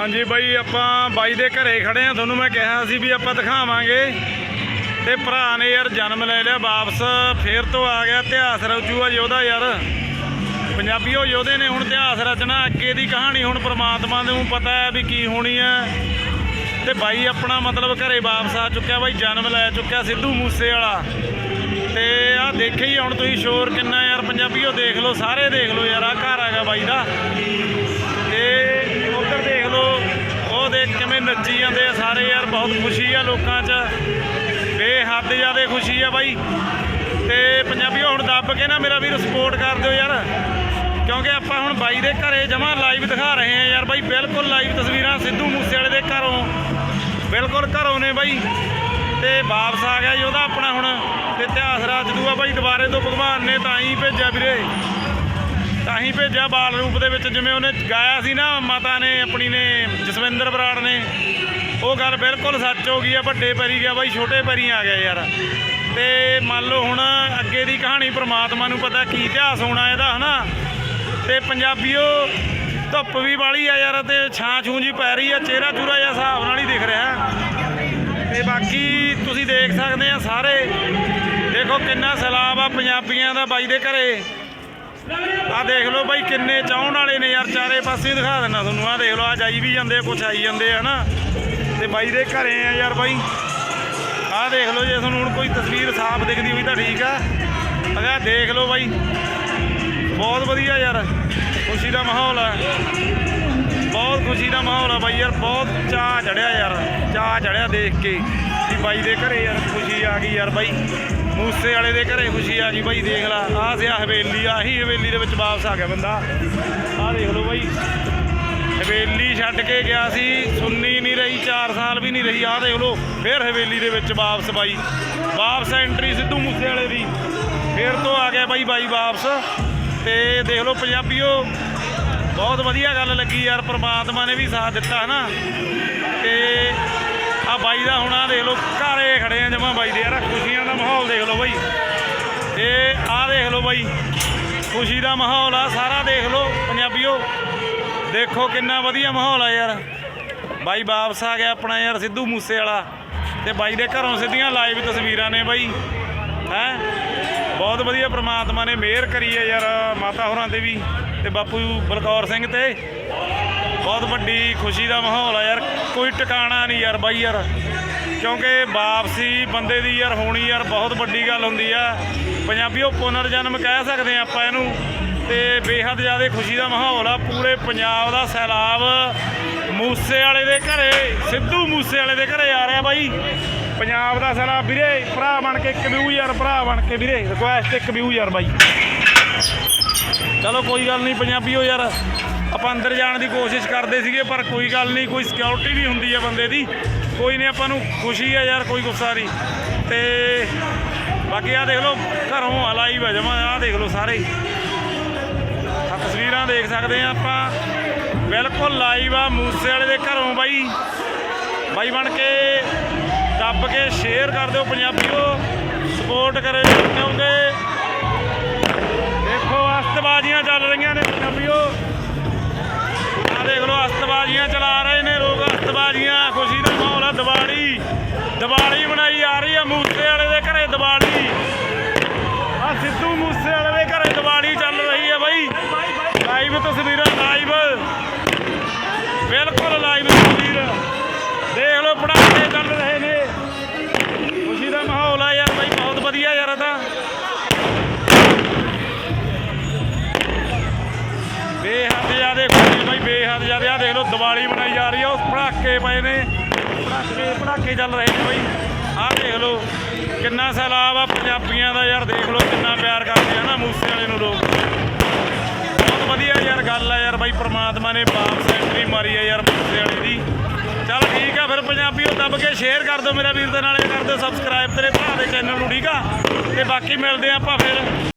ਹਾਂਜੀ ਬਾਈ, ਆਪਾਂ ਬਾਈ ਦੇ ਘਰੇ ਖੜੇ ਆ ਤੁਹਾਨੂੰ ਮੈਂ ਕਿਹਾ ਸੀ ਵੀ ਆਪਾਂ ਦਿਖਾਵਾਂਗੇ। ਤੇ ਭਰਾ ਨੇ ਯਾਰ ਜਨਮ ਲੈ ਲਿਆ ਵਾਪਸ, ਫੇਰ ਤੋਂ ਆ ਗਿਆ ਇਤਿਹਾਸ ਰਚੂਆ ਯੋਧਾ ਯਾਰ। ਪੰਜਾਬੀਓ ਯੋਧੇ ਨੇ ਹੁਣ ਇਤਿਹਾਸ ਰਚਣਾ, ਅੱਗੇ ਦੀ ਕਹਾਣੀ ਹੁਣ ਪ੍ਰਮਾਤਮਾ ਨੂੰ ਪਤਾ ਹੈ ਵੀ ਕੀ ਹੋਣੀ ਹੈ। ਤੇ ਬਾਈ ਆਪਣਾ ਮਤਲਬ ਘਰੇ ਵਾਪਸ ਆ ਚੁੱਕਿਆ, ਬਾਈ ਜਨਮ ਲੈ ਚੁੱਕਿਆ ਸਿੱਧੂ ਮੂਸੇ ਵਾਲਾ ਤੇ ਆਹ ਦੇਖੇ ਹੀ ਹੁਣ ਤੁਸੀਂ ਸ਼ੋਰ ਕਿੰਨਾ ਯਾਰ ਪੰਜਾਬੀਓ ਦੇਖ ਲਓ, ਸਾਰੇ ਦੇਖ ਲਓ ਯਾਰ ਆ ਘਰ ਹੈਗਾ ਬਾਈ ਦਾ। ਤੇ ਉਧਰ ਦੇਖ ਦੇਖ ਕਿਵੇਂ ਨੱਚੀ ਜਾਂਦੇ ਆ ਸਾਰੇ ਯਾਰ, ਬਹੁਤ ਖੁਸ਼ੀ ਆ ਲੋਕਾਂ 'ਚ। ਬੇਹੱਦ ਜ਼ਿਆਦਾ ਖੁਸ਼ੀ ਆ ਬਾਈ। ਤੇ ਪੰਜਾਬੀ ਹੁਣ ਦੱਬ ਕੇ ਨਾ ਮੇਰਾ ਵੀਰ ਸਪੋਰਟ ਕਰ ਦਿਓ ਯਾਰ। ਕਿਉਂਕਿ ਆਪਾਂ ਹੁਣ ਬਾਈ ਦੇ ਘਰੇ ਜਮਾ ਲਾਈਵ ਦਿਖਾ ਰਹੇ ਆ ਯਾਰ ਬਾਈ, ਬਿਲਕੁਲ ਲਾਈਵ ਤਸਵੀਰਾਂ ਸਿੱਧੂ ਮੂਸੇਵਾਲੇ ਦੇ ਘਰੋਂ। ਬਿਲਕੁਲ ਘਰੋਂ ਨੇ ਬਾਈ। ਤੇ ਵਾਪਸ ਆ ਗਿਆ ਜੀ ਉਹਦਾ ਆਪਣਾ ਹੁਣ। ਤੇ ਇਤਿਹਾਸ ਰਚ ਦੂਆ ਬਾਈ ਦੁਬਾਰੇ ਤੋਂ ਭਗਵਾਨ ਨੇ ਤਾਂ ਹੀ ਭੇਜਿਆ ਵੀਰੇ। ਤਾਂ ਹੀ ਭੇਜਿਆ ਬਾਲ ਰੂਪ ਦੇ ਵਿੱਚ, ਜਿਵੇਂ ਉਹਨੇ ਗਾਇਆ ਸੀ ਨਾ, ਮਾਤਾ ਨੇ ਆਪਣੀ ਨੇ, ਜਸਵਿੰਦਰ ਬਰਾੜ ਨੇ। ਉਹ ਗੱਲ ਬਿਲਕੁਲ ਸੱਚ ਹੋ ਗਈ ਆ, ਵੱਡੇ ਪੈਰੀ ਗਿਆ ਬਾਈ, ਛੋਟੇ ਪੈਰੀ ਆ ਗਿਆ ਯਾਰ। ਤੇ ਮੰਨ ਲਓ ਹੁਣ ਅੱਗੇ ਦੀ ਕਹਾਣੀ ਪ੍ਰਮਾਤਮਾ ਨੂੰ ਪਤਾ ਕੀ ਇਤਿਹਾਸ ਹੋਣਾ ਇਹਦਾ, ਹਨਾ? ਤੇ ਪੰਜਾਬੀਓ, ਧੁੱਪ ਵੀ ਬਾਲੀ ਆ ਯਾਰ, ਤੇ ਛਾਂ ਛੂੰ ਜੀ ਪੈ ਰਹੀ ਆ, ਚਿਹਰਾ ਚੂਰਾ ਜਿਹਾ ਹਿਸਾਬ ਨਾਲ ਹੀ ਦਿਖ ਰਿਹਾ। ਤੇ ਬਾਕੀ ਤੁਸੀਂ ਦੇਖ ਸਕਦੇ ਆ ਸਾਰੇ। ਦੇਖੋ ਕਿੰਨਾ ਸਲਾਬ ਆ ਪੰਜਾਬੀਆਂ ਦਾ ਬਾਈ ਦੇ ਘਰੇ। ਆ ਦੇਖ ਲਓ ਬਾਈ ਕਿੰਨੇ ਚਾਹਣ ਵਾਲੇ ਨੇ ਯਾਰ, ਚਾਰੇ ਪਾਸੇ ਦਿਖਾ ਦਿੰਦਾ ਤੁਹਾਨੂੰ। ਆ ਦੇਖ ਲਓ, ਆ ਜਾਈ ਵੀ ਜਾਂਦੇ ਕੁਛ ਆਈ ਜਾਂਦੇ ਆ ਨਾ ਤੇ ਬਾਈ ਦੇ ਘਰੇ ਆ ਯਾਰ ਬਾਈ। ਆ ਦੇਖ ਲਓ ਜੇ ਤੁਹਾਨੂੰ ਹੁਣ ਕੋਈ ਤਸਵੀਰ ਸਾਫ਼ ਦਿਖਦੀ ਹੋਈ ਤਾਂ ਠੀਕ ਆ। ਅਗਾ ਦੇਖ ਲਓ ਬਾਈ। ਬਹੁਤ ਵਧੀਆ ਯਾਰ, ਖੁਸ਼ੀ ਦਾ ਮਾਹੌਲ ਆ। ਬਹੁਤ ਖੁਸ਼ੀ ਦਾ ਮਾਹੌਲ ਆ ਬਾਈ ਯਾਰ, ਬਹੁਤ ਚਾਹ ਚੜਿਆ ਯਾਰ ਚਾਹ ਚੜਿਆ ਦੇਖ ਕੇ। ਵੀ ਬਾਈ ਦੇ ਘਰੇ ਯਾਰ ਖੁਸ਼ੀ ਆ ਗਈ ਯਾਰ ਬਾਈ। ਮੂਸੇ ਵਾਲੇ ਦੇ ਘਰੇ ਖੁਸ਼ੀ ਆ ਜੀ ਬਾਈ, ਦੇਖ ਲਾ। ਆਹ ਸਿਆ ਹਵੇਲੀ, ਆਹੀ ਹਵੇਲੀ ਦੇ ਵਿੱਚ ਵਾਪਸ ਆ ਗਿਆ ਬੰਦਾ। ਆਹ ਦੇਖ ਲਓ ਬਾਈ। ਹਵੇਲੀ ਛੱਡ ਕੇ ਗਿਆ ਸੀ, ਸੁੰਨੀ ਨਹੀਂ ਰਹੀ 4 ਸਾਲ ਵੀ ਨਹੀਂ ਰਹੀ। ਆਹ ਦੇਖ ਲਓ, ਫੇਰ ਹਵੇਲੀ ਦੇ ਵਿੱਚ ਵਾਪਸ ਬਾਈ। ਵਾਪਸ ਐਂਟਰੀ ਸਿੱਧੂ ਮੂਸੇ ਵਾਲੇ ਦੀ। ਫੇਰ ਤੋਂ ਆ ਗਿਆ ਬਾਈ ਬਾਈ ਵਾਪਸ। ਤੇ ਦੇਖ ਲਓ ਪੰਜਾਬੀਓ, ਬਹੁਤ ਵਧੀਆ ਗੱਲ ਲੱਗੀ ਯਾਰ, ਪ੍ਰਮਾਤਮਾ ਨੇ ਵੀ ਸਾਥ ਦਿੱਤਾ ਹਨਾ। ਤੇ ਆ ਬਾਈ ਦਾ ਹੁਣ ਆ ਦੇਖ ਲਓ, ਘਰੇ ਜਮਾ ਬਾਈ ਦੇ ਯਾਰ, ਖੁਸ਼ੀਆਂ ਦਾ ਮਾਹੌਲ ਦੇਖ ਲਓ ਬਾਈ। ਇਹ ਆਹ ਦੇਖ ਲਓ ਬਾਈ, ਖੁਸ਼ੀ ਦਾ ਮਾਹੌਲ ਆ, ਸਾਰਾ ਦੇਖ ਲਓ ਪੰਜਾਬੀਓ। ਦੇਖੋ ਕਿੰਨਾ ਵਧੀਆ ਮਾਹੌਲ ਆ ਯਾਰ। ਬਾਈ ਵਾਪਸ ਆ ਗਿਆ ਆਪਣਾ ਯਾਰ, ਸਿੱਧੂ ਮੂਸੇ ਵਾਲਾ ਤੇ ਬਾਈ ਦੇ ਘਰੋਂ ਸਿੱਧੀਆਂ ਲਾਈਵ ਤਸਵੀਰਾਂ ਨੇ ਬਾਈ। ਹੈ? ਬਹੁਤ ਵਧੀਆ ਪ੍ਰਮਾਤਮਾ ਨੇ ਮਿਹਰ ਕਰੀ ਹੈ ਯਾਰ, ਮਾਤਾ ਹੋਰਾਂ ਤੇ ਵੀ ਤੇ ਬਾਪੂ ਬਲਕੌਰ ਸਿੰਘ ਤੇ। ਬਹੁਤ ਵੱਡੀ ਖੁਸ਼ੀ ਦਾ ਮਾਹੌਲ ਆ ਯਾਰ, ਕੋਈ ਟਿਕਾਣਾ ਨਹੀਂ ਯਾਰ ਬਾਈ ਯਾਰ। ਕਿਉਂਕਿ ਵਾਪਸੀ ਬੰਦੇ ਦੀ ਯਾਰ ਹੋਣੀ ਯਾਰ ਬਹੁਤ ਵੱਡੀ ਗੱਲ ਹੁੰਦੀ ਆ। ਪੰਜਾਬੀਓ ਪੁਨਰ ਜਨਮ ਕਹਿ ਸਕਦੇ ਆ ਆਪਾਂ ਇਹਨੂੰ। ਤੇ ਬੇਹੱਦ ਜ਼ਿਆਦਾ ਖੁਸ਼ੀ ਦਾ ਮਾਹੌਲ ਆ। ਪੂਰੇ ਪੰਜਾਬ ਦਾ ਸੈਲਾਬ ਮੂਸੇ ਵਾਲੇ ਦੇ ਘਰੇ, ਸਿੱਧੂ ਮੂਸੇ ਵਾਲੇ ਦੇ ਘਰੇ ਆ ਰਿਹਾ ਬਾਈ। ਪੰਜਾਬ ਦਾ ਸੈਲਾਬ ਵੀਰੇ, ਭਰਾ ਬਣ ਕੇ ਇੱਕ ਵਿਊ ਯਾਰ, ਭਰਾ ਬਣ ਕੇ ਵੀਰੇ ਰਿਕੁਐਸਟ ਇੱਕ ਵਿਊ ਯਾਰ ਬਾਈ। ਚਲੋ ਕੋਈ ਗੱਲ ਨਹੀਂ, ਪੰਜਾਬੀਓ ਯਾਰ। ਆਪਾਂ ਅੰਦਰ ਜਾਣ ਦੀ ਕੋਸ਼ਿਸ਼ ਕਰਦੇ ਸੀਗੇ, ਪਰ ਕੋਈ ਗੱਲ ਨਹੀਂ, ਕੋਈ ਸਿਕਿਉਰਿਟੀ ਵੀ ਹੁੰਦੀ ਹੈ ਬੰਦੇ ਦੀ। ਕੋਈ ਨਹੀਂ, ਆਪਾਂ ਨੂੰ ਖੁਸ਼ੀ ਹੈ ਯਾਰ, ਕੋਈ ਗੁੱਸਾ ਨਹੀਂ। ਤੇ ਬਾਕੀ ਆ ਦੇਖ ਲਓ, ਘਰੋਂ ਆ ਲਾਈਵ ਜਮਾ ਆ ਦੇਖ ਲਓ ਸਾਰੇ। ਆ ਤਸਵੀਰਾਂ ਦੇਖ ਸਕਦੇ ਆ ਆਪਾਂ। ਬਿਲਕੁਲ ਲਾਈਵ ਆ, ਮੂਸੇ ਵਾਲੇ ਦੇ ਘਰੋਂ ਬਾਈ। ਬਾਈ ਬਣ ਕੇ ਦੱਬ ਕੇ ਸ਼ੇਅਰ ਕਰ ਦਿਓ ਪੰਜਾਬੀਓ। ਸਪੋਰਟ ਕਰਿਓ ਕਿਉਂਕਿ ਦੇਖੋ, ਅਸਤਬਾਜ਼ੀਆਂ ਚੱਲ ਰਹੀਆਂ ਨੇ। ਆ ਮੂਸੇ ਵਾਲੇ ਦੇ ਘਰੇ ਦੀਵਾਲੀ। ਆ ਸਿੱਧੂ ਮੂਸੇ ਵਾਲੇ ਦੇ ਘਰੇ ਦੀਵਾਲੀ ਚੱਲ ਰਹੀ ਹੈ ਬਾਈ। ਲਾਈਵ ਤਸਵੀਰਾਂ ਲਾਈਵ ਬਿਲਕੁਲ ਲਾਈਵ ਤਸਵੀਰ ਦੇਖ ਲਓ ਪੜਾਕੇ ਚੱਲ ਰਹੇ ਨੇ। ਖੁਸ਼ੀ ਦਾ ਮਾਹੌਲ ਆ ਯਾਰ ਬਾਈ, ਬਹੁਤ ਵਧੀਆ ਯਾਰ ਤਾਂ। ਬੇਹੱਦ ਜ਼ਿਆਦੇ ਖੁਸ਼ੀ ਬਾਈ, ਬੇਹੱਦ ਜ਼ਿਆਦੇ। ਆ ਦੇਖ ਲਓ ਦੀਵਾਲੀ ਮਨਾਈ ਜਾ ਰਹੀ ਆ, ਉਸ ਪੜਾਕੇ ਪਏ ਨੇ। ਪੜਾਕੇ ਪੜਾਕੇ ਚੱਲ ਰਹੇ ਨੇ ਬਾਈ। ਆਹ ਦੇਖ ਲਓ, ਕਿੰਨਾ ਸੈਲਾਬ ਆ ਪੰਜਾਬੀਆਂ ਦਾ ਯਾਰ, ਦੇਖ ਲਓ ਕਿੰਨਾ ਪਿਆਰ ਕਰਦੇ ਆ ਨਾ ਮੂਸੇ ਵਾਲੇ ਨੂੰ ਲੋਕ। ਬਹੁਤ ਵਧੀਆ ਯਾਰ ਗੱਲ ਆ ਯਾਰ ਬਾਈ, ਪ੍ਰਮਾਤਮਾ ਨੇ ਬਾਪ ਸੈਂਟਰੀ ਮਾਰੀ ਆ ਯਾਰ ਮੂਸੇ ਵਾਲੇ ਦੀ। ਚੱਲ ਠੀਕ ਆ, ਫਿਰ ਪੰਜਾਬੀਓ ਦੱਬ ਕੇ ਸ਼ੇਅਰ ਕਰ ਦਿਓ ਮੇਰਾ ਵੀਰ ਦੇ ਨਾਲੇ ਕਰ ਦਿਓ ਸਬਸਕ੍ਰਾਈਬ ਤੇਰੇ ਭਰਾ ਦੇ ਚੈਨਲ ਨੂੰ, ਠੀਕ ਆ? ਤੇ ਬਾਕੀ ਮਿਲਦੇ ਆ ਆਪਾਂ ਫਿਰ।